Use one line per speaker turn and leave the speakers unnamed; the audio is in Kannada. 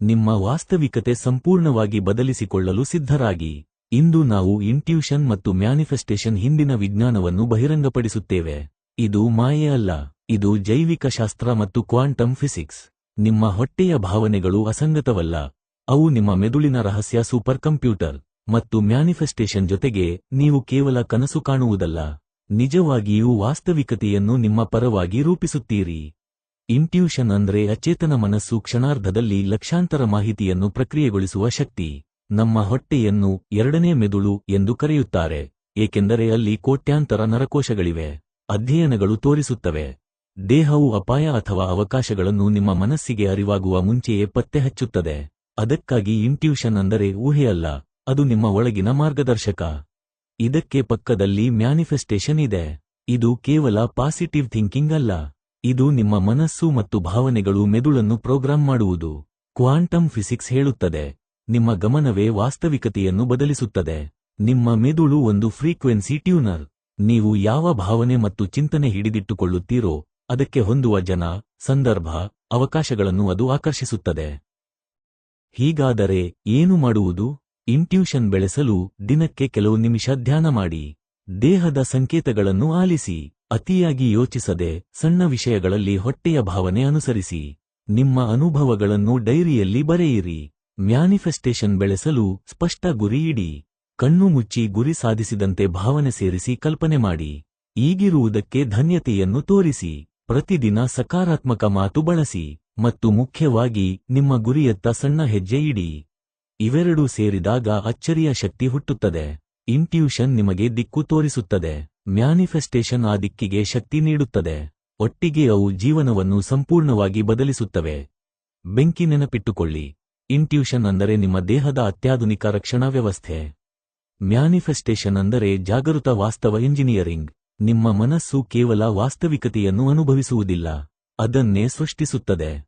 ನಿಮ್ಮ ವಾಸ್ತವಿಕತೆ ಸಂಪೂರ್ಣವಾಗಿ ಬದಲಿಸಿಕೊಳ್ಳಲು ಸಿದ್ಧರಾಗಿ. ಇಂದು ನಾವು ಇಂಟ್ಯೂಷನ್ ಮತ್ತು ಮ್ಯಾನಿಫೆಸ್ಟೇಷನ್ ಹಿಂದಿನ ವಿಜ್ಞಾನವನ್ನು ಬಹಿರಂಗಪಡಿಸುತ್ತೇವೆ. ಇದು ಮಾಯೆ ಅಲ್ಲ, ಇದು ಜೈವಿಕ ಶಾಸ್ತ್ರ ಮತ್ತು ಕ್ವಾಂಟಮ್ ಫಿಸಿಕ್ಸ್. ನಿಮ್ಮ ಹೊಟ್ಟೆಯ ಭಾವನೆಗಳು ಅಸಂಗತವಲ್ಲ, ಅವು ನಿಮ್ಮ ಮೆದುಳಿನ ರಹಸ್ಯ ಸೂಪರ್ ಕಂಪ್ಯೂಟರ್ ಮತ್ತು ಮ್ಯಾನಿಫೆಸ್ಟೇಷನ್ ಜೊತೆಗೆ ನೀವು ಕೇವಲ ಕನಸು ಕಾಣುವುದಲ್ಲ. ನಿಜವಾಗಿಯೂ ವಾಸ್ತವಿಕತೆಯನ್ನು ನಿಮ್ಮ ಪರವಾಗಿ ರೂಪಿಸುತ್ತೀರಿ. ಇಂಟ್ಯೂಷನ್ ಅಂದ್ರೆ ಅಚೇತನ ಮನಸ್ಸು ಕ್ಷಣಾರ್ಧದಲ್ಲಿ ಲಕ್ಷಾಂತರ ಮಾಹಿತಿಯನ್ನು ಪ್ರಕ್ರಿಯೆಗೊಳಿಸುವ ಶಕ್ತಿ. ನಮ್ಮ ಹೊಟ್ಟೆಯನ್ನು ಎರಡನೇ ಮೆದುಳು ಎಂದು ಕರೆಯುತ್ತಾರೆ, ಏಕೆಂದರೆ ಅಲ್ಲಿ ಕೋಟ್ಯಾಂತರ ನರಕೋಶಗಳಿವೆ, ಅಧ್ಯಯನಗಳು ತೋರಿಸುತ್ತವೆ. ದೇಹವು ಅಪಾಯ ಅಥವಾ ಅವಕಾಶಗಳನ್ನು ನಿಮ್ಮ ಮನಸ್ಸಿಗೆ ಅರಿವಾಗುವ ಮುಂಚೆಯೇ ಪತ್ತೆ ಹಚ್ಚುತ್ತದೆ ಅದಕ್ಕಾಗಿ ಇಂಟ್ಯೂಷನ್ ಅಂದರೆ ಊಹೆಯಲ್ಲ ಅದು ನಿಮ್ಮ ಒಳಗಿನ ಮಾರ್ಗದರ್ಶಕ. ಇದಕ್ಕೆ ಪಕ್ಕದಲ್ಲಿ ಮ್ಯಾನಿಫೆಸ್ಟೇಷನ್ ಇದೆ. ಇದು ಕೇವಲ ಪಾಸಿಟಿವ್ ಥಿಂಕಿಂಗ್ ಅಲ್ಲ. ಇದು ನಿಮ್ಮ ಮನಸ್ಸು ಮತ್ತು ಭಾವನೆಗಳು ಮೆದುಳನ್ನು ಪ್ರೋಗ್ರಾಂ ಮಾಡುವುದು. ಕ್ವಾಂಟಮ್ ಫಿಸಿಕ್ಸ್ ಹೇಳುತ್ತದೆ, ನಿಮ್ಮ ಗಮನವೇ ವಾಸ್ತವಿಕತೆಯನ್ನು ಬದಲಿಸುತ್ತದೆ. ನಿಮ್ಮ ಮೆದುಳು ಒಂದು ಫ್ರೀಕ್ವೆನ್ಸಿ ಟ್ಯೂನರ್. ನೀವು ಯಾವ ಭಾವನೆ ಮತ್ತು ಚಿಂತನೆ ಹಿಡಿದಿಟ್ಟುಕೊಳ್ಳುತ್ತೀರೋ, ಅದಕ್ಕೆ ಹೊಂದುವ ಜನ, ಸಂದರ್ಭ, ಅವಕಾಶಗಳನ್ನು ಅದು ಆಕರ್ಷಿಸುತ್ತದೆ. ಹೀಗಾದರೆ ಏನು ಮಾಡುವುದು? ಇಂಟ್ಯೂಷನ್ ಬೆಳೆಸಲು ದಿನಕ್ಕೆ ಕೆಲವು ನಿಮಿಷ ಧ್ಯಾನ ಮಾಡಿ. ದೇಹದ ಸಂಕೇತಗಳನ್ನು ಆಲಿಸಿ. ಅತಿಯಾಗಿ ಯೋಚಿಸದೆ ಸಣ್ಣ ವಿಷಯಗಳಲ್ಲಿ ಹೊಟ್ಟೆಯ ಭಾವನೆ ಅನುಸರಿಸಿ. ನಿಮ್ಮ ಅನುಭವಗಳನ್ನು ಡೈರಿಯಲ್ಲಿ ಬರೆಯಿರಿ. ಮ್ಯಾನಿಫೆಸ್ಟೇಷನ್ ಬೆಳೆಸಲು ಸ್ಪಷ್ಟ ಗುರಿ ಇಡಿ. ಕಣ್ಣು ಮುಚ್ಚಿ ಗುರಿ ಸಾಧಿಸಿದಂತೆ ಭಾವನೆ ಸೇರಿಸಿ ಕಲ್ಪನೆ ಮಾಡಿ. ಈಗಿರುವುದಕ್ಕೆ ಧನ್ಯತೆಯನ್ನು ತೋರಿಸಿ. ಪ್ರತಿದಿನ ಸಕಾರಾತ್ಮಕ ಮಾತು ಬಳಸಿ ಮತ್ತು ಮುಖ್ಯವಾಗಿ ನಿಮ್ಮ ಗುರಿಯತ್ತ ಸಣ್ಣ ಹೆಜ್ಜೆ ಇಡಿ. ಇವೆರಡೂ ಸೇರಿದಾಗ ಅಚ್ಚರಿಯ ಶಕ್ತಿ ಹುಟ್ಟುತ್ತದೆ. ಇಂಟ್ಯೂಷನ್ ನಿಮಗೆ ದಿಕ್ಕು ತೋರಿಸುತ್ತದೆ. ಮ್ಯಾನಿಫೆಸ್ಟೇಷನ್ ಆ ದಿಕ್ಕಿಗೆ ಶಕ್ತಿ ನೀಡುತ್ತದೆ. ಒಟ್ಟಿಗೆ ಅವು ಜೀವನವನ್ನು ಸಂಪೂರ್ಣವಾಗಿ ಬದಲಿಸುತ್ತವೆ. ಬೆಂಕಿ ನೆನಪಿಟ್ಟುಕೊಳ್ಳಿ. ಇಂಟ್ಯೂಷನ್ ಅಂದರೆ ನಿಮ್ಮ ದೇಹದ ಅತ್ಯಾಧುನಿಕ ರಕ್ಷಣಾ ವ್ಯವಸ್ಥೆ. ಮ್ಯಾನಿಫೆಸ್ಟೇಷನ್ ಅಂದರೆ ಜಾಗೃತ ವಾಸ್ತವ ಇಂಜಿನಿಯರಿಂಗ್ ನಿಮ್ಮ ಮನಸ್ಸು ಕೇವಲ ವಾಸ್ತವಿಕತೆಯನ್ನು ಅನುಭವಿಸುವುದಿಲ್ಲ. ಅದನ್ನೇ ಸೃಷ್ಟಿಸುತ್ತದೆ.